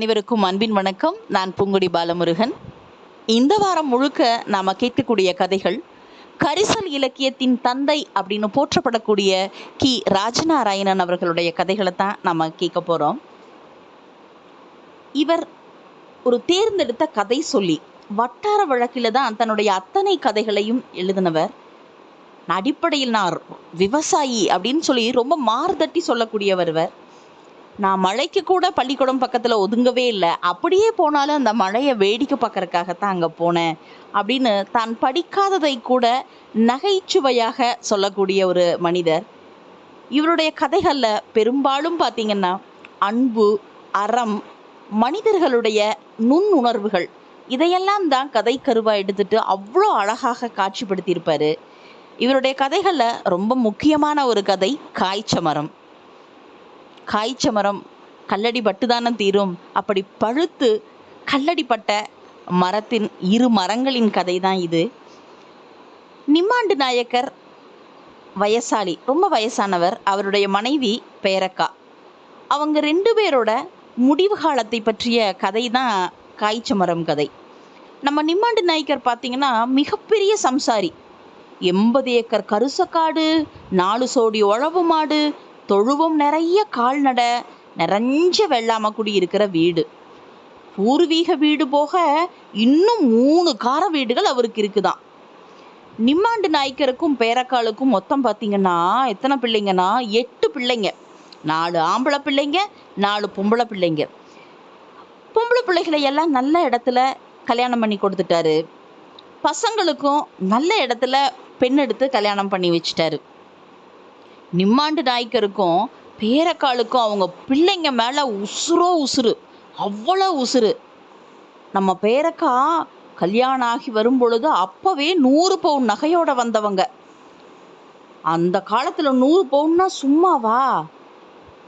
அனைவருக்கும் அன்பின் வணக்கம். நான் பூங்குடி பாலமுருகன். இந்த வாரம் முழுக்க நாம் கேட்கக்கூடிய கதைகள் கரிசல் இலக்கியத்தின் தந்தை அப்படின்னு போற்றப்படக்கூடிய கி. ராஜநாராயணன் அவர்களுடைய கதைகளை தான் நம்ம கேட்க போகிறோம் இவர் ஒரு தேர்ந்தெடுத்த கதை சொல்லி வட்டார வழக்கில் தான் தன்னுடைய அத்தனை கதைகளையும் எழுதினவர். அடிப்படையில் நான் விவசாயி அப்படின்னு சொல்லி ரொம்ப மாறுதட்டி சொல்லக்கூடியவர் இவர். நான் மழைக்கு கூட பள்ளிக்கூடம் பக்கத்தில் ஒதுங்கவே இல்லை. அப்படியே போனாலும் அந்த மழையை வேடிக்கை பார்க்கறக்காகத்தான் அங்கே போனேன். அப்படின்னு தான் படிக்காததை கூட நகைச்சுவையாக சொல்லக்கூடிய ஒரு மனிதர். இவருடைய கதைகளில் பெரும்பாலும் பார்த்தீங்கன்னா அன்பு அறம் மனிதர்களுடைய நுண்ணுணர்வுகள் இதையெல்லாம் தான் கதை கருவாக எடுத்துட்டு அவ்வளோ அழகாக காட்சிப்படுத்தியிருப்பார். இவருடைய கதைகளில் ரொம்ப முக்கியமான ஒரு கதை காய்ச்ச மரம். காய்ச்ச மரம் கல்லடி பட்டுதானே தீரும்? அப்படி பழுத்து கல்லடிப்பட்ட மரத்தின் இரு மரங்களின் கதை தான் இது. நிம்மாண்டு நாயக்கர் வயசாளி ரொம்ப வயசானவர் அவருடைய மனைவி பேரக்கா. அவங்க ரெண்டு பேரோட முடிவு காலத்தை பற்றிய கதை தான் காய்ச்ச மரம் கதை. நம்ம நிம்மாண்டு நாயக்கர் பார்த்தீங்கன்னா மிகப்பெரிய சம்சாரி. எண்பது ஏக்கர் கருசக்காடு நாலு சோடி உழவு மாடு தொழுவம் நிறைய கால்நடை நிறைஞ்ச வெள்ளாமக்குடி இருக்கிற வீடு. பூர்வீக வீடு போக இன்னும் மூணு கார வீடுகள் அவருக்கு இருக்குதாம் நிம்மாண்டு நாய்க்கருக்கும் பேரக்காலுக்கும் மொத்தம் பார்த்தீங்கன்னா எத்தனை பிள்ளைங்கன்னா எட்டு பிள்ளைங்க. நாலு ஆம்பளை பிள்ளைங்க நாலு பொம்பளை பிள்ளைங்க. பொம்பளை பிள்ளைகளை எல்லாம் நல்ல இடத்துல கல்யாணம் பண்ணி கொடுத்துட்டாரு. பசங்களுக்கும் நல்ல இடத்துல பெண் எடுத்து கல்யாணம் பண்ணி வச்சிட்டாரு. நிம்மாண்டு நாய்க்கருக்கும் பேரக்காலுக்கும் அவங்க பிள்ளைங்க மேலே உசுரோ உசுறு. அவ்வளோ உசுறு. நம்ம பேரக்கா கல்யாணம் ஆகி வரும் பொழுது அப்போவே நூறு பவுன் நகையோட வந்தவங்க. அந்த காலத்தில் நூறு பவுன்னா சும்மாவா?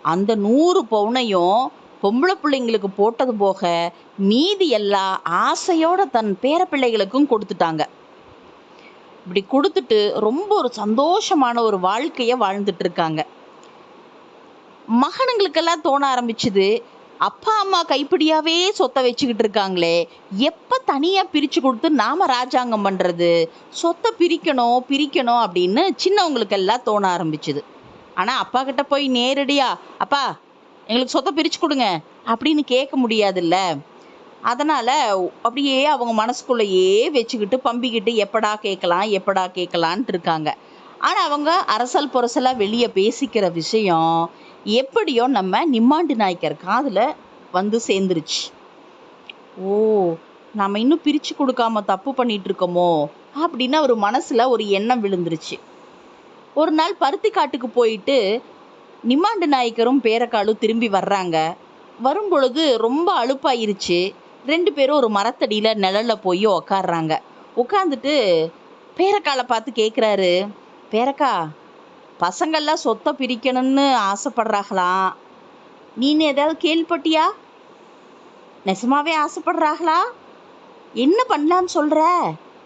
அந்த நூறு பவுனையும் பொம்பளை பிள்ளைங்களுக்கு போட்டது போக மீதி எல்லாம் ஆசையோட தன் பேர பிள்ளைகளுக்கும் கொடுத்துட்டாங்க. இப்படி கொடுத்துட்டு ரொம்ப ஒரு சந்தோஷமான ஒரு வாழ்க்கையை வாழ்ந்துட்டு இருக்காங்க மகனுங்களுக்கெல்லாம் தோண ஆரம்பிச்சுது. அப்பா அம்மா கைப்பிடியாவே சொத்தை வச்சுக்கிட்டு இருக்காங்களே எப்போ தனியாக பிரித்து கொடுத்து நாம ராஜாங்கம் பண்ணுறது சொத்தை பிரிக்கணும் பிரிக்கணும் அப்படின்னு சின்னவங்களுக்கெல்லாம் தோண ஆரம்பிச்சுது. ஆனால் அப்பா கிட்ட போய் நேரடியா அப்பா எங்களுக்கு சொத்தை பிரித்து கொடுங்க அப்படின்னு கேட்க முடியாதுல்ல. அதனால் அப்படியே அவங்க மனசுக்குள்ளேயே வச்சுக்கிட்டு பம்பிக்கிட்டு எப்படா கேட்கலாம் எப்படா கேட்கலான்ட்டு இருக்காங்க. ஆனால் அவங்க அரசல் புரசலாக வெளியே பேசிக்கிற விஷயம் எப்படியோ நம்ம நிம்மாண்டு நாய்க்கர் காதில் வந்து சேர்ந்துருச்சு. ஓ நம்ம இன்னும் பிரித்து கொடுக்காம தப்பு பண்ணிகிட்ருக்கோமோ இருக்கோமோ அப்படின்னு அவர் மனசில் ஒரு எண்ணம் விழுந்துருச்சு. ஒரு நாள் பருத்தி காட்டுக்கு போயிட்டு நிம்மாண்டு நாயக்கரும் பேரக்காலும் திரும்பி வர்றாங்க. வரும்பொழுது ரொம்ப அலுப்பாயிருச்சு. ரெண்டு பேரும் ஒரு மரத்தடியில் நிழல்ல போய் உக்காடுறாங்க உட்காந்துட்டு பேரக்காலை பார்த்து கேட்குறாரு பேரக்கா பசங்கள்லாம் சொத்தை பிரிக்கணும்னு ஆசைப்படுறாங்களாம் நீனு ஏதாவது கேள்விப்பட்டியா? நெசமாவே ஆசைப்படுறாங்களா? என்ன பண்ணலான்னு சொல்ற?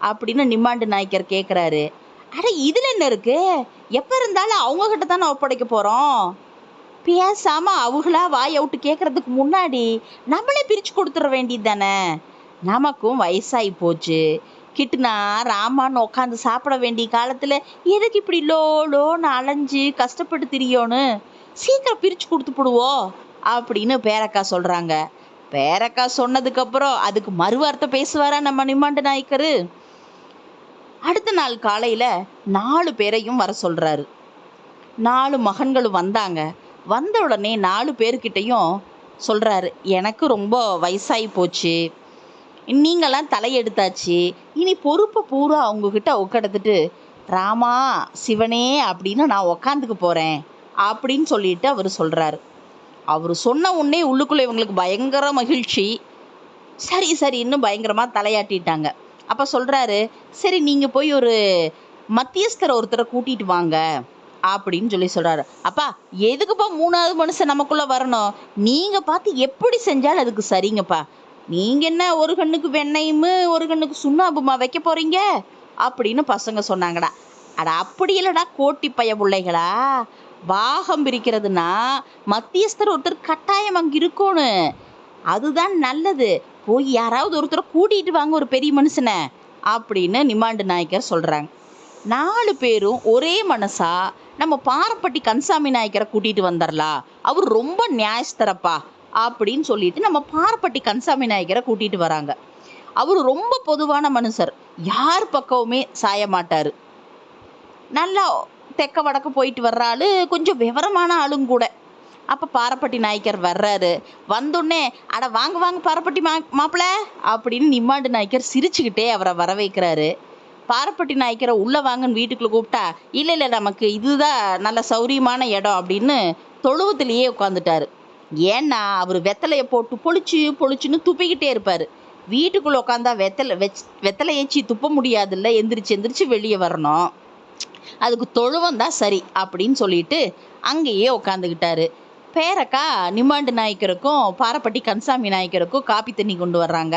அப்படின்னு நிம்மாண்டு நாய்க்கர் கேட்குறாரு அட இதில் என்ன இருக்கு? எப்போ இருந்தாலும் அவங்க கிட்ட தானே ஒப்படைக்க போகிறோம் பேசாம அவங்களா வாய் அவுட்டு கேட்கறதுக்கு முன்னாடி நம்மளே பிரித்து கொடுத்துட வேண்டியது தானே? நமக்கும் வயசாகி போச்சு. கிட்டுனா ராமான்னு உட்காந்து சாப்பிட வேண்டிய காலத்தில் எதுக்கு இப்படி லோ லோன்னு அலைஞ்சு கஷ்டப்பட்டு திரியோன்னு? சீக்கிரம் பிரித்து கொடுத்து போடுவோம் அப்படின்னு பேரக்கா சொல்கிறாங்க பேரக்கா சொன்னதுக்கப்புறம் அதுக்கு மறுவார்த்தை பேசுவாரா நம்ம நிம்மாண்டு நாயக்கர்? அடுத்த நாள் காலையில் நாலு பேரையும் வர சொல்கிறாரு நாலு மகன்களும் வந்தாங்க. வந்த உடனே நாலு பேர்கிட்டையும் சொல்கிறாரு எனக்கு ரொம்ப வயசாகி போச்சு. நீங்களாம் தலையெடுத்தாச்சு. இனி பொறுப்பை பூரா அவங்கக்கிட்ட உட்கடத்துட்டு ராமா சிவனே அப்படின்னு நான் உக்காந்துக்க போகிறேன் அப்படின்னு சொல்லிட்டு அவர் சொல்கிறாரு அவர் சொன்ன உடனே உள்ளுக்குள்ளே இவங்களுக்கு பயங்கர மகிழ்ச்சி. சரி சரி இன்னும் பயங்கரமாக தலையாட்டிட்டாங்க. அப்போ சொல்கிறாரு சரி நீங்கள் போய் ஒரு மத்தியஸ்தரை ஒருத்தரை கூட்டிகிட்டு வாங்க. அப்படின்னு சொல்லி சொல்கிறாரு அப்பா எதுக்குப்பா மூணாவது மனுஷன் நமக்குள்ளே வரணும்? நீங்கள் பார்த்து எப்படி செஞ்சாலும் அதுக்கு சரிங்கப்பா. நீங்கள் என்ன ஒரு கண்ணுக்கு வெண்ணையும் ஒரு கண்ணுக்கு சுண்ணாம்புமா வைக்க போகிறீங்க அப்படின்னு பசங்க சொன்னாங்கடா. அட அப்படி இல்லைடா கோட்டி பய பிள்ளைகளா. பாகம் பிரிக்கிறதுனா மத்தியஸ்தர் ஒருத்தர் கட்டாயம் அங்கே இருக்கணும். அதுதான் நல்லது. போய் யாராவது ஒருத்தரை கூட்டிகிட்டு வாங்க ஒரு பெரிய மனுஷனை. அப்படின்னு நிமாண்டு நாயக்கர் சொல்கிறாங்க நாலு பேரும் ஒரே மனசா நம்ம பாரப்பட்டி கன்சாமி நாயக்கரை கூட்டிகிட்டு வந்துடலாம் அவர் ரொம்ப நியாயஸ்தரப்பா அப்படின்னு சொல்லிட்டு நம்ம பாரப்பட்டி கன்சாமி நாயக்கரை கூட்டிகிட்டு வராங்க. அவர் ரொம்ப பொதுவான மனுஷர். யார் பக்கமுமே சாய மாட்டார். நல்லா தெக்க வடக்க போயிட்டு வர்ற ஆளு கொஞ்சம் விவரமான ஆளும் கூட. அப்போ பாரப்பட்டி நாயக்கர் வர்றாரு. வந்தோடனே அட வாங்க வாங்க பாரப்பட்டி மா மாப்பிள்ள அப்படின்னு நிம்மாண்டு நாயக்கர் சிரிச்சுக்கிட்டே அவரை வர வைக்கிறாரு பாரப்பட்டி நாயக்கரை உள்ளே வாங்கன்னு வீட்டுக்குள்ளே கூப்பிட்டா இல்லை இல்லை நமக்கு இதுதான் நல்ல சௌரியமான இடம் அப்படின்னு தொழுவத்திலேயே உட்காந்துட்டாரு ஏன்னா அவர் வெத்தலையை போட்டு பொழிச்சு பொழிச்சுன்னு துப்பிக்கிட்டே இருப்பார். வீட்டுக்குள்ளே உட்காந்தா வெத்தலை வெச் வெத்தலை ஏச்சி துப்ப முடியாதுல்ல எந்திரிச்சு எந்திரிச்சு வெளியே வரணும். அதுக்கு தொழுவம் தான் சரி அப்படின்னு சொல்லிட்டு அங்கேயே உட்காந்துக்கிட்டாரு பேரக்கா நிம்மாண்டு நாயக்கருக்கும் பாரப்பட்டி கன்சாமி நாயக்கருக்கும் காப்பி தண்ணி கொண்டு வர்றாங்க.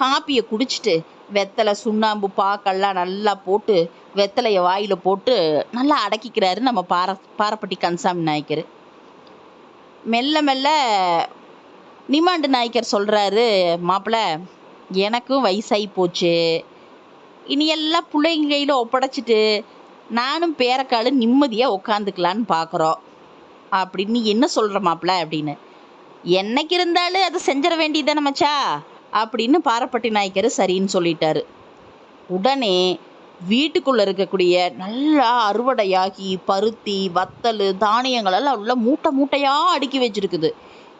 காப்பியை குடிச்சிட்டு வெத்தலை சுண்ணாம்பு பாக்கெல்லாம் நல்லா போட்டு வெத்தலையை வாயில் போட்டு நல்லா அடக்கிக்கிறாரு நம்ம பார பாரப்பட்டி கன்சாமி நாயக்கர். மெல்ல மெல்ல நிமாண்டு நாயக்கர் சொல்கிறாரு மாப்பிள்ள எனக்கும் வயசாகி போச்சு. இனி எல்லாம் பிள்ளைங்க கையில் ஒப்படைச்சிட்டு நானும் பேரக்காலு நிம்மதியாக உக்காந்துக்கலான்னு பார்க்குறோம் அப்படின்னு என்ன சொல்கிற மாப்பிள்ள அப்படின்னு. என்னைக்கு இருந்தாலும் அதை செஞ்சிட வேண்டியதானே மச்சா? அப்படின்னு பாரப்பட்டி நாயக்கர் சரின்னு சொல்லிட்டாரு. உடனே வீட்டுக்குள்ளே இருக்கக்கூடிய நல்லா அறுவடையாகி பருத்தி வத்தல் தானியங்கள் எல்லாம் உள்ள மூட்டை மூட்டையாக அடுக்கி வச்சிருக்குது.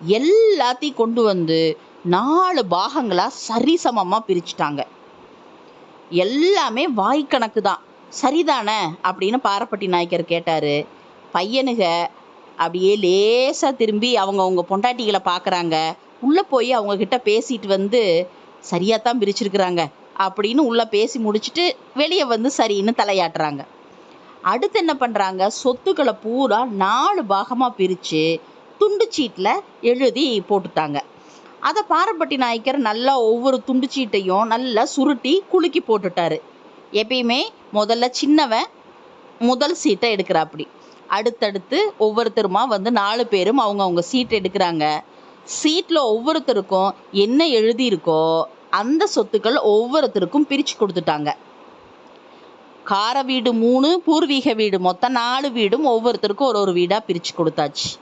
எல்லாத்தையும் கொண்டு வந்து நாலு பாகங்களாக சரிசமமாக பிரிச்சுட்டாங்க. எல்லாமே வாய்க்கணக்கு தான். சரிதானே? அப்படின்னு பாரப்பட்டி நாயக்கர் கேட்டார். பையனுக அப்படியே லேசாக திரும்பி அவங்க அவங்க பொண்டாட்டிகளை பார்க்குறாங்க உள்ளே போய் அவங்கக்கிட்ட பேசிட்டு வந்து சரியாக தான் பிரிச்சிருக்கிறாங்க அப்படின்னு உள்ளே பேசி முடிச்சுட்டு வெளியே வந்து சரின்னு தலையாட்டுறாங்க. அடுத்து என்ன பண்ணுறாங்க சொத்துக்களை பூரா நாலு பாகமாக பிரித்து துண்டு சீட்டில் எழுதி போட்டுட்டாங்க. அதை பாரப்பட்டி நாயக்கர் நல்லா ஒவ்வொரு துண்டு சீட்டையும் நல்லா சுருட்டி குலுக்கி போட்டுட்டாரு. எப்பயுமே முதல்ல சின்னவன் முதல் சீட்டை எடுக்கிறாப்படி. அடுத்தடுத்து ஒவ்வொருத்தருமா வந்து நாலு பேரும் அவங்க அவங்க சீட் எடுக்கிறாங்க. சீட்டில் ஒவ்வொருத்தருக்கும் என்ன எழுதியிருக்கோ அந்த சொத்துக்கள் ஒவ்வொருத்தருக்கும் பிரித்து கொடுத்துட்டாங்க. கார வீடு மூணு பூர்வீக வீடு மொத்தம் நாலு வீடும் ஒவ்வொருத்தருக்கும் ஒரு ஒரு வீடாக பிரித்து கொடுத்தாச்சு.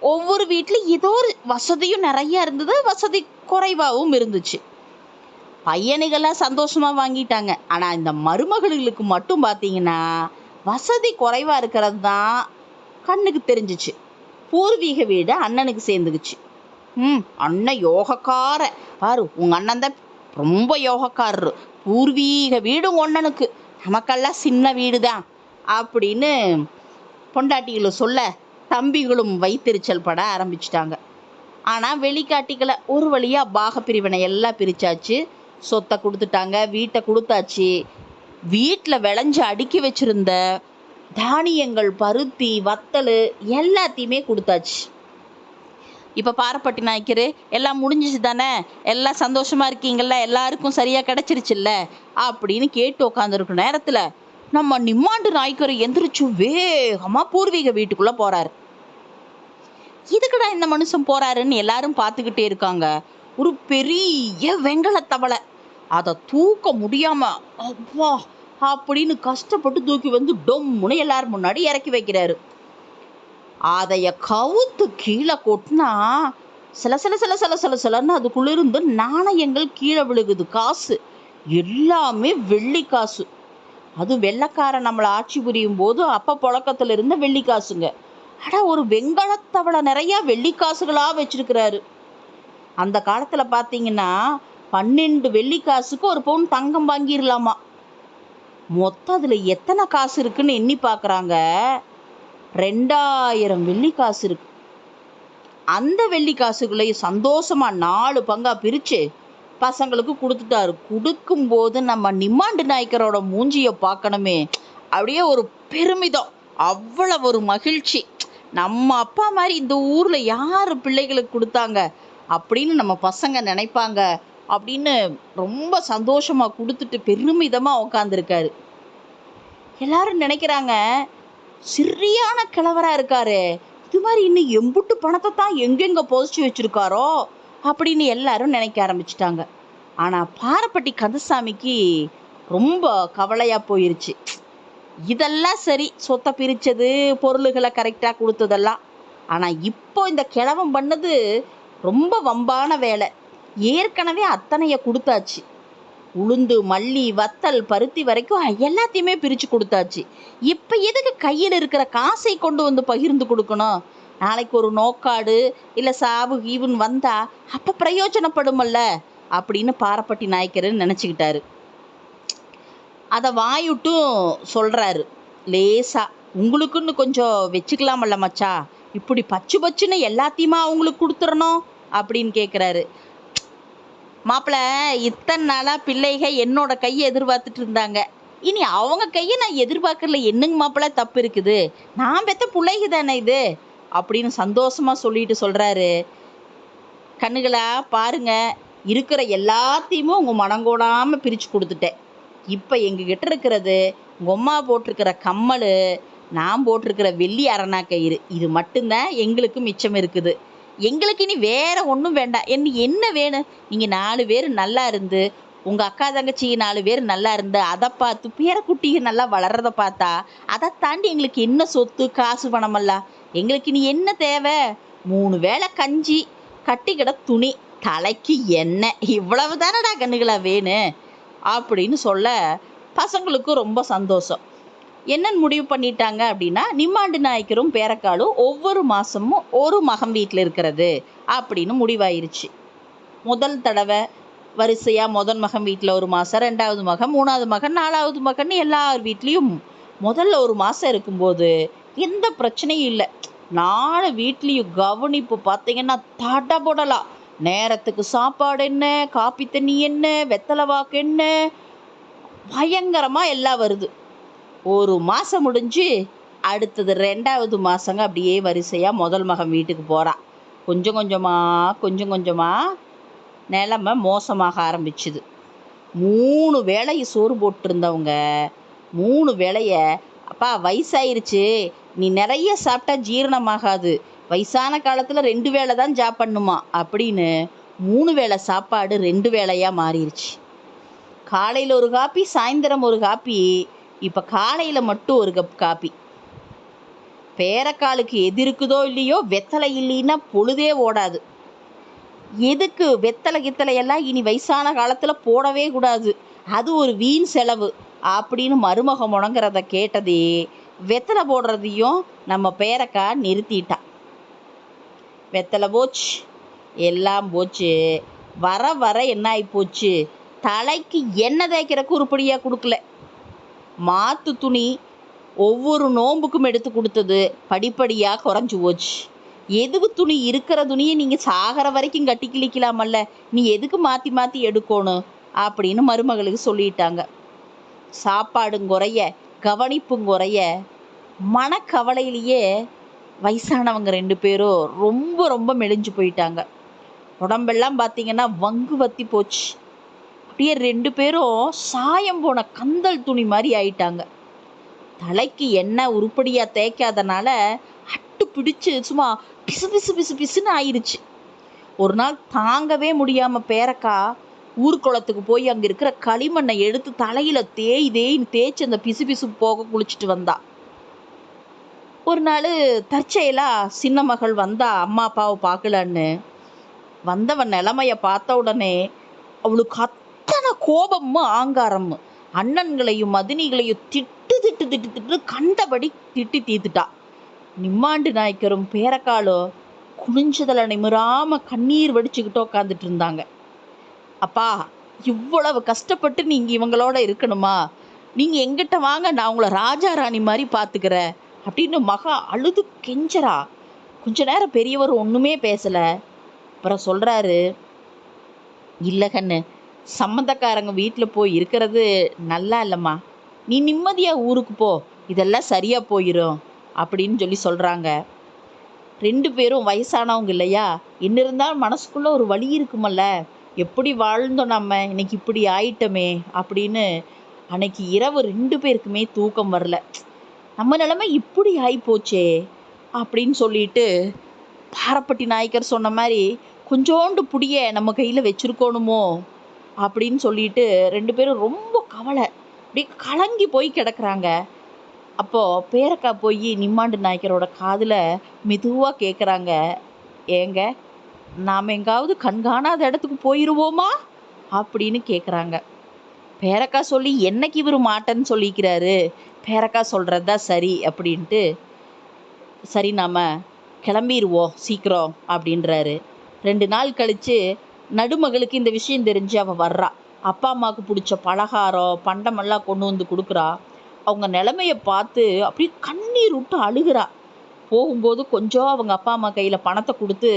ஒவ்வொரு வீட்லையும் ஏதோ ஒரு வசதியும் நிறைய இருந்தது வசதி குறைவாகவும் இருந்துச்சு. பையனுகெல்லாம் சந்தோஷமாக வாங்கிட்டாங்க. ஆனால் இந்த மருமகளுக்கு மட்டும் பார்த்தீங்கன்னா வசதி குறைவாக இருக்கிறது தான் கண்ணுக்கு தெரிஞ்சிச்சு. பூர்வீக வீடு அண்ணனுக்கு சேர்ந்துக்குச்சு. ம் அண்ணன் யோகக்கார. பாரு உங்கள் அண்ணன் தான் ரொம்ப யோகக்காரரு. பூர்வீக வீடு ஒன்னனுக்கு நமக்கெல்லாம் சின்ன வீடு தான் அப்படின்னு பொண்டாட்டிகளும் சொல்ல தம்பிகளும் வைத்தெரிச்சல் பட ஆரம்பிச்சிட்டாங்க. ஆனால் வெளிக்காட்டிகளை ஒரு வழியாக பாக பிரிவினை எல்லாம் பிரித்தாச்சு சொத்தை கொடுத்துட்டாங்க வீட்டை கொடுத்தாச்சு. வீட்டில் விளைஞ்சு அடுக்கி வச்சிருந்த தானியங்கள் பருத்தி வத்தல் எல்லாத்தையுமே கொடுத்தாச்சு. இப்போ பாரப்பட்டி நாய்க்கரு எல்லாம் முடிஞ்சிச்சு தானே? எல்லாம் சந்தோஷமாக இருக்கீங்கள எல்லாருக்கும் சரியாக கிடச்சிருச்சுல்ல? அப்படின்னு கேட்டு உட்காந்துருக்க நேரத்தில் நம்ம நிம்மாண்டு நாய்க்கரு எந்திரிச்சு வேகமாக பூர்வீக வீட்டுக்குள்ளே போகிறாரு இதுக்குடா இந்த மனுஷன் போறாருன்னு எல்லாரும் பார்த்துக்கிட்டே இருக்காங்க. ஒரு பெரிய வெங்கல தவளை. அதை தூக்க முடியாம அப்பா அப்படின்னு கஷ்டப்பட்டு தூக்கி வந்து டொம்முன்னு எல்லார் முன்னாடி இறக்கி வைக்கிறாரு. அதைய கவுத்து கீழே கொட்டினா சில சில சில சில சில சிலன்னு அதுக்குள்ளிருந்து நாணயங்கள் கீழே விழுகுது. காசு. எல்லாமே வெள்ளி காசு. அது வெள்ளைக்காரன் நம்மளை ஆட்சி புரியும் போது அப்போ புழக்கத்துல இருந்த வெள்ளி காசுங்க. அட ஒரு வெங்கலத்தவளை நிறைய வெள்ளி காசுகளாக வச்சிருக்கிறாரு. அந்த காலத்தில் பார்த்தீங்கன்னா பன்னெண்டு வெள்ளி காசுக்கு ஒரு பவுன் தங்கம் வாங்கிடலாமா மொத்தம் அதில் எத்தனை காசு இருக்குன்னு எண்ணி பார்க்குறாங்க ரெண்டாயிரம் வெள்ளி காசு இருக்கு. அந்த வெள்ளி காசுகளையும் சந்தோஷமாக நாலு பங்காக பிரித்து பசங்களுக்கு கொடுத்துட்டாரு. கொடுக்கும்போது நம்ம நிம்மாண்டு நாயக்கரோட மூஞ்சியை பார்க்கணுமே. அப்படியே ஒரு பெருமிதம். அவ்வளவு ஒரு மகிழ்ச்சி. நம்ம அப்பா மாதிரி இந்த ஊரில் யார் பிள்ளைகளுக்கு கொடுத்தாங்க? அப்படின்னு நம்ம பசங்க நினைப்பாங்க. அப்படின்னு ரொம்ப சந்தோஷமாக கொடுத்துட்டு பெருமிதமாக உக்காந்துருக்காரு. எல்லாரும் நினைக்கிறாங்க சரியான கிழவராக இருக்காரு. இது மாதிரி இன்னும் எம்புட்டு பணத்தை தான் எங்கெங்கே புதைச்சி வச்சிருக்காரோ? அப்படின்னு எல்லாரும் நினைக்க ஆரம்பிச்சிட்டாங்க. ஆனால் பாரப்பட்டி கந்தசாமிக்கு ரொம்ப கவலையாக போயிருச்சு. இதெல்லாம் சரி சொத்தை பிரித்தது பொருளுகளை கரெக்டாக கொடுத்ததெல்லாம். ஆனால் இப்போ இந்த கிழவன் பண்ணது ரொம்ப வம்பான வேலை. ஏற்கனவே அத்தனைய கொடுத்தாச்சு. உளுந்து மல்லி வத்தல் பருத்தி வரைக்கும் எல்லாத்தையுமே பிரித்து கொடுத்தாச்சு. இப்போ எதுக்கு கையில் இருக்கிற காசை கொண்டு வந்து பகிர்ந்து கொடுக்கணும்? நாளைக்கு ஒரு நோக்காடு இல்லை சாவு கீவுன்னு வந்தா அப்போ பிரயோஜனப்படுமல்ல அப்படின்னு பாரப்பட்டி நாயக்கர்னு நினச்சிக்கிட்டாரு. அதை வாயுட்டும் சொல்கிறாரு லேசா உங்களுக்குன்னு கொஞ்சம் வச்சுக்கலாமல்ல மச்சா? இப்படி பச்சு பச்சுன்னு எல்லாத்தையுமா அவங்களுக்கு கொடுத்துடணும் அப்படின்னு கேட்குறாரு மாப்பிள்ளை இத்தனை நாளாக பிள்ளைக என்னோட கையை எதிர்பார்த்துட்டு இருந்தாங்க. இனி அவங்க கையை நான் எதிர்பார்க்கல என்னங்க மாப்பிள்ள தப்பு இருக்குது? நான் பெத்த பிள்ளைக தானே இது? அப்படின்னு சந்தோஷமா சொல்லிட்டு சொல்கிறாரு கண்ணுகளா பாருங்க இருக்கிற எல்லாத்தையுமே உங்கள் மனங்கோடாமல் பிரித்து கொடுத்துட்டேன். இப்போ எங்ககிட்ட இருக்கிறது உங்கள் அம்மா போட்டிருக்கிற கம்மல் நான் போட்டிருக்கிற வெள்ளி அரணா கயிறு இது மட்டும்தான் எங்களுக்கு மிச்சம் இருக்குது. எங்களுக்கு இனி வேற ஒன்றும் வேண்டாம். என்ன என்ன வேணும்? நீங்கள் நாலு பேர் நல்லா இருந்து உங்கள் அக்கா தங்கச்சி நாலு பேர் நல்லா இருந்து அதை பார்த்து பேரக்குட்டிங்க நல்லா வளர்றத பார்த்தா அதை தாண்டி எங்களுக்கு என்ன சொத்து காசு பணமெல்லாம் எங்களுக்கு இனி என்ன தேவை? மூணு வேளை கஞ்சி கட்டிக்கிட துணி தலைக்கு எண்ணெய் இவ்வளவு தானடா கண்ணுகளா வேணும்? அப்படின்னு சொல்ல பசங்களுக்கும் ரொம்ப சந்தோஷம். என்னன்னு முடிவு பண்ணிட்டாங்க அப்படின்னா நிம்மாண்டு நாயக்கரும் பேரக்காலும் ஒவ்வொரு மாதமும் ஒரு மகன் வீட்டில் இருக்கிறது அப்படின்னு முடிவாயிருச்சு. முதல் தடவை வரிசையாக முதல் மகன் வீட்டில் ஒரு மாதம் ரெண்டாவது மகன் மூணாவது மகன் நாலாவது மகன் எல்லார் வீட்லேயும் முதல்ல ஒரு மாதம் இருக்கும்போது எந்த பிரச்சனையும் இல்லை. நாலு வீட்லேயும் கவனிப்பு பார்த்தீங்கன்னா தட போடலாம் நேரத்துக்கு சாப்பாடு என்ன காப்பி தண்ணி என்ன வெத்தலை வாக்கு என்ன? பயங்கரமாக எல்லாம் வருது. ஒரு மாதம் முடிஞ்சு அடுத்தது ரெண்டாவது மாதங்க அப்படியே வரிசையாக முதல் மகன் வீட்டுக்கு போகிறான் கொஞ்சம் கொஞ்சமாக கொஞ்சம் கொஞ்சமாக நிலமை மோசமாக ஆரம்பிச்சுது. மூணு வேளையை சோறு போட்டிருந்தவங்க மூணு வேளைய அப்பா வயசாயிருச்சு. நீ நிறைய சாப்பிட்டா ஜீரணமாகாது. வயசான காலத்தில் ரெண்டு வேளை தான் ஜாப் பண்ணுமா? அப்படின்னு மூணு வேளை சாப்பாடு ரெண்டு வேளையாக மாறிடுச்சு காலையில் ஒரு காப்பி சாயந்தரம் ஒரு காப்பி இப்போ காலையில் மட்டும் ஒரு கப் காப்பி பேரக்காலுக்கு எது இருக்குதோ இல்லையோ வெத்தலை இல்லைன்னா பொழுதே ஓடாது. எதுக்கு வெத்தலை கித்தலை எல்லாம் இனி வயசான காலத்தில் போடவே கூடாது. அது ஒரு வீண் செலவு அப்படின்னு மருமக முடங்குறத கேட்டதே வெத்தலை போடுறதையும் நம்ம பேரக்கா நிறுத்திட்டா. வெத்தலை போச்சு எல்லாம் போச்சு. வர வர என்ன ஆகி போச்சு தலைக்கு எண்ணெய் தேய்க்கிறக்கு உருப்படியாக கொடுக்கல. மாத்து துணி ஒவ்வொரு நோம்புக்கும் எடுத்து கொடுத்தது படிப்படியாக குறைஞ்சு போச்சு. எதுக்கு துணி இருக்கிற துணியை நீங்கள் சாகிற வரைக்கும் கட்டி கிழிக்கலாமல்ல? நீ எதுக்கு மாற்றி மாற்றி எடுக்கணும்? அப்படின்னு மருமகளுக்கு சொல்லிட்டாங்க. சாப்பாடும் குறைய கவனிப்பும் குறைய மனக்கவலையிலேயே வயசானவங்க ரெண்டு பேரும் ரொம்ப ரொம்ப மெலிஞ்சு போயிட்டாங்க. உடம்பெல்லாம் பார்த்தீங்கன்னா வங்கு வத்தி போச்சு. அப்படியே ரெண்டு பேரும் சாயம் போன கந்தல் துணி மாதிரி ஆயிட்டாங்க. தலைக்கு எண்ணெய் உருப்படியாக தேய்க்காதனால அட்டு பிடிச்சு சும்மா பிசு பிசு பிசு பிசுன்னு ஆயிடுச்சு ஒரு நாள் தாங்கவே முடியாமல் பேரக்கா ஊர்க்குளத்துக்கு போய் அங்கே இருக்கிற களிமண்ணை எடுத்து தலையில் தேய் தேயின்னு தேய்ச்சி அந்த பிசு பிசு போக குளிச்சுட்டு வந்தா. ஒரு நாள் தற்செயலாக சின்ன மகள் வந்தா அம்மா அப்பாவை பார்க்கலான்னு. வந்தவன் நிலமைய பார்த்த உடனே அவளுக்கு அத்தனை கோபமும் ஆங்காரமும் அண்ணன்களையும் மதினிகளையும் திட்டு திட்டு திட்டு திட்டு கண்டபடி திட்டி தீத்துட்டா நிம்மாண்டு நாய்க்கரும் பேரக்காலும் குனிஞ்சதில் நிமிராம கண்ணீர் வடிச்சுக்கிட்டு உட்காந்துட்டு இருந்தாங்க. அப்பா இவ்வளவு கஷ்டப்பட்டு நீங்கள் இவங்களோட இருக்கணுமா? நீங்கள் எங்கிட்ட வாங்க நான் உங்களை ராஜா ராணி மாதிரி பார்த்துக்கிறேன் அப்படின்னு மகா அழுது கெஞ்சரா கொஞ்ச நேரம் பெரியவர் ஒன்றுமே பேசலை. அப்புறம் சொல்கிறாரு இல்லை கண்ணு சம்மந்தக்காரங்க வீட்டில் போய் இருக்கிறது நல்லா இல்லைம்மா. நீ நிம்மதியாக ஊருக்கு போ. இதெல்லாம் சரியாக போயிடும் அப்படின்னு சொல்லி சொல்கிறாங்க ரெண்டு பேரும் வயசானவங்க இல்லையா? என்ன இருந்தாலும் மனசுக்குள்ளே ஒரு வழி இருக்குமல்ல. எப்படி வாழ்ந்தோம் நம்ம? இன்னைக்கு இப்படி ஆயிட்டோமே அப்படின்னு அன்னைக்கு இரவு ரெண்டு பேருக்குமே தூக்கம் வரல. நம்ம நிலைமை இப்படி ஆகிப்போச்சே அப்படின்னு சொல்லிட்டு பாரப்பட்டி நாயக்கர் சொன்ன மாதிரி கொஞ்சோண்டு புடிய நம்ம கையில் வச்சிருக்கணுமோ? அப்படின்னு சொல்லிட்டு ரெண்டு பேரும் ரொம்ப கவலை. அப்படியே கலங்கி போய் கிடக்குறாங்க. அப்போது பேரக்கா போய் நிம்மாண்டு நாயக்கரோட காதில் மெதுவாக கேட்குறாங்க ஏங்க நாம் எங்காவது கண்காணாத இடத்துக்கு போயிடுவோமா அப்படின்னு கேட்குறாங்க பேரக்கா சொல்லி என்னைக்கு இவர் மாட்டேன்னு சொல்லிக்கிறாரு. பேரக்கா சொல்கிறது தான் சரி அப்படின்ட்டு சரி நாம் கிளம்பிடுவோம் சீக்கிரம் அப்படின்றாரு. ரெண்டு நாள் கழித்து நடுமகளுக்கு இந்த விஷயம் தெரிஞ்சு அவள் வர்றா. அப்பா அம்மாவுக்கு பிடிச்ச பலகாரம் பண்டமெல்லாம் கொண்டு வந்து கொடுக்குறா. அவங்க நிலமைய பார்த்து அப்படியே கண்ணீர் விட்டு அழுகிறா. போகும்போது கொஞ்சம் அவங்க அப்பா அம்மா கையில் பணத்தை கொடுத்து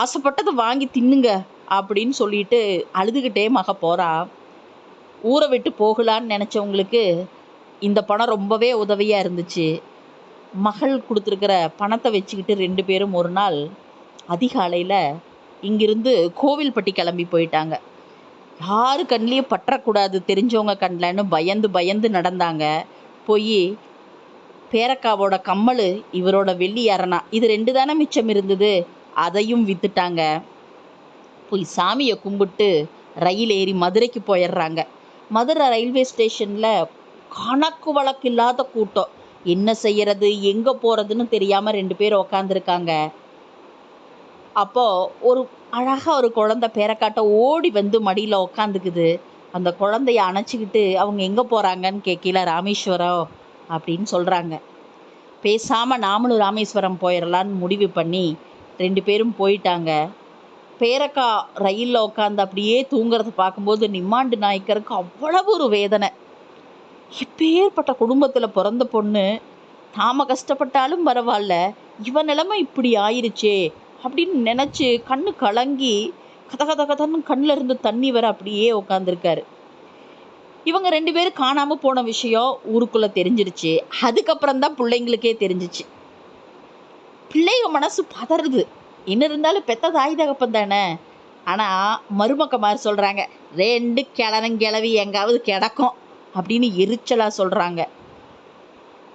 ஆசைப்பட்டதை வாங்கி தின்னுங்க அப்படின்னு சொல்லிட்டு அழுதுகிட்டே மக போகிறா ஊரை விட்டு போகலான்னு நினச்சவங்களுக்கு இந்த பணம் ரொம்பவே உதவியாக இருந்துச்சு. மகள் கொடுத்துருக்கிற பணத்தை வச்சுக்கிட்டு ரெண்டு பேரும் ஒரு நாள் அதிகாலையில் இங்கிருந்து கோவில்பட்டி கிளம்பி போயிட்டாங்க. யாரு கண்லேயும் பற்றக்கூடாது தெரிஞ்சவங்க கண்ணில்னு பயந்து பயந்து நடந்தாங்க. போய் பேரக்காவோட கம்மல் இவரோட வெள்ளி அரணா இது ரெண்டு தானே மிச்சம் இருந்தது அதையும் விற்றுட்டாங்க போய் சாமியை கும்பிட்டு ரயில் ஏறி மதுரைக்கு போயிடுறாங்க. மதுரை ரயில்வே ஸ்டேஷனில் கணக்கு வழக்கு இல்லாத கூட்டம். என்ன செய்யறது எங்கே போகிறதுன்னு தெரியாமல் ரெண்டு பேர் உக்காந்துருக்காங்க. அப்போது ஒரு அழகாக ஒரு குழந்த பேரக்காட்ட ஓடி வந்து மடியில் உக்காந்துக்குது. அந்த குழந்தைய அணைச்சிக்கிட்டு அவங்க எங்கே போகிறாங்கன்னு கேட்கல ராமேஸ்வரம் அப்படின்னு சொல்கிறாங்க பேசாமல் நாமளும் ராமேஸ்வரம் போயிடலான்னு முடிவு பண்ணி ரெண்டு பேரும் போயிட்டாங்க. பேரக்கா ரயிலில் உட்காந்து அப்படியே தூங்குறத பார்க்கும்போது நிம்மாண்டு நாயக்கருக்கு அவ்வளவு ஒரு வேதனை. இப்பேற்பட்ட குடும்பத்தில் பிறந்த பொண்ணு நாம கஷ்டப்பட்டாலும் பரவாயில்ல இவன் நிலைமை இப்படி ஆயிருச்சே அப்படின்னு நினச்சி கண்ணு கலங்கி கத கத கதன்னு கண்ணில் இருந்து தண்ணி வர அப்படியே உட்காந்துருக்காரு இவங்க ரெண்டு பேரும் காணாமல் போன விஷயம் ஊருக்குள்ளே தெரிஞ்சிருச்சு. அதுக்கப்புறம் தான் பிள்ளைங்களுக்கே தெரிஞ்சிச்சு. பிள்ளைங்க மனசு பதறுது. என்ன இருந்தாலும் பெத்த தாய் தகப்பன் தானே. ஆனால் மருமக்க மாதிரி சொல்கிறாங்க ரெண்டு கிளவன் கிளவி எங்காவது கிடக்கும் அப்படின்னு எரிச்சலாக சொல்கிறாங்க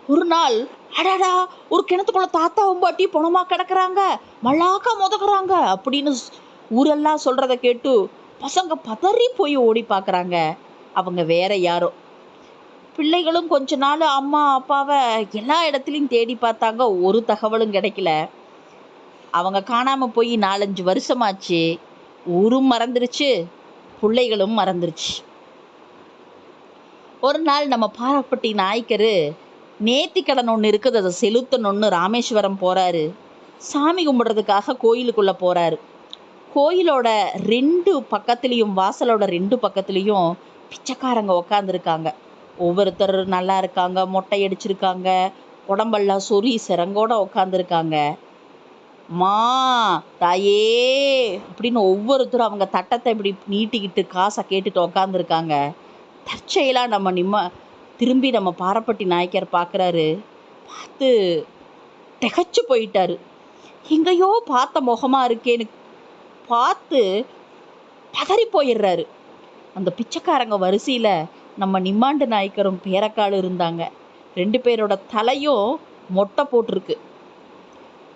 ஒரு நாள் அடாடா ஒரு கிணத்துக்குள்ள தாத்தாவும் பாட்டி பணமா கிடக்குறாங்க. மல்லாக்கா முதக்குறாங்க அப்படின்னு ஊரெல்லாம் சொல்கிறத கேட்டு பசங்க பதறி போய் ஓடி பார்க்குறாங்க அவங்க வேற யாரோ. பிள்ளைகளும் கொஞ்ச நாள் அம்மா அப்பாவை எல்லா இடத்துலையும் தேடி பார்த்தாங்க. ஒரு தகவலும் கிடைக்கல. அவங்க காணாமல் போய் நாலஞ்சு வருஷமாச்சு. ஊரும் மறந்துருச்சு பிள்ளைகளும் மறந்துருச்சு. ஒரு நாள் நம்ம பாரப்பட்டி நாய்க்கரு நேத்திக்கடன் ஒன்று இருக்குது அதை செலுத்தணும்னு ராமேஸ்வரம் போகிறாரு சாமி கும்பிட்றதுக்காக கோயிலுக்குள்ளே போகிறாரு கோயிலோட ரெண்டு பக்கத்துலேயும் வாசலோட ரெண்டு பக்கத்துலேயும் பிச்சைக்காரங்க உக்காந்துருக்காங்க. ஒவ்வொருத்தர் நல்லா இருக்காங்க மொட்டை அடிச்சிருக்காங்க உடம்பெல்லாம் சொறி சிறங்கோட உக்காந்துருக்காங்க. மா தாயே அப்படின்னு ஒவ்வொருத்தரும் அவங்க தட்டத்தை இப்படி நீட்டிக்கிட்டு காசை கேட்டுட்டு உக்காந்துருக்காங்க. தற்செயலாக நம்ம நிம்ம திரும்பி நம்ம பாரப்பட்டி நாயக்கர் பார்க்குறாரு பார்த்து திகச்சு போயிட்டாரு. எங்கேயோ பார்த்த முகமாக இருக்கேன்னு பார்த்து பதறி போயிடுறாரு. அந்த பிச்சைக்காரங்க வரிசையில் நம்ம நிம்மாண்டு நாயக்கரும் பேரக்காலும் இருந்தாங்க. ரெண்டு பேரோட தலையும் மொட்டை போட்டிருக்கு.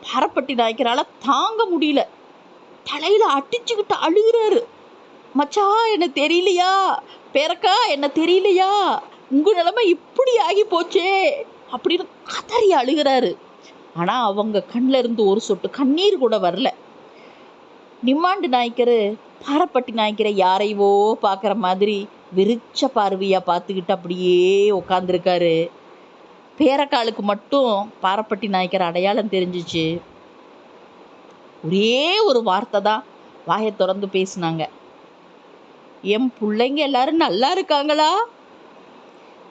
பாரப்பட்டி நாயக்கரால் தாங்க முடியல. தலையில் அடிச்சுக்கிட்டு அழுகுறாரு. மச்சா என்ன தெரியலையா? பேரக்கா என்ன தெரியலையா? உங்க நிலைமை இப்படி ஆகி போச்சே அப்படின்னு கதறி அழுகிறாரு. ஆனா அவங்க கண்ணில் இருந்து ஒரு சொட்டு கண்ணீர் கூட வரல. நிம்மாண்டு நாயக்கர் பாரப்பட்டி நாயக்கரை யாரையோ பார்க்குற மாதிரி விரிச்ச பார்வையாக பார்த்துக்கிட்டு அப்படியே உட்காந்துருக்காரு பேரக்காலுக்கு மட்டும் பாரப்பட்டி நாயக்கர் அடையாளம் தெரிஞ்சிச்சு. ஒரே ஒரு வார்த்தை தான் வாயை திறந்து பேசினாங்க. என் பிள்ளைங்க எல்லாரும் நல்லா இருக்காங்களா?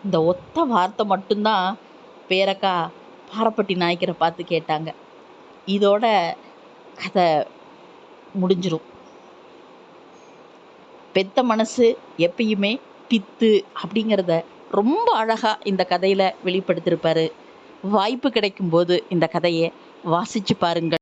இந்த ஒத்த வார்த்தை மட்டும்தான் பேரக்கா பாரப்பட்டி நாயக்கரை பார்த்து கேட்டாங்க. இதோட கதை முடிஞ்சிடும் பெத்த மனசு எப்பயுமே பித்து அப்படிங்கிறத ரொம்ப அழகாக இந்த கதையில் வெளிப்படுத்தியிருப்பாரு வாய்ப்பு கிடைக்கும்போது இந்த கதையை வாசிச்சு பாருங்கள்.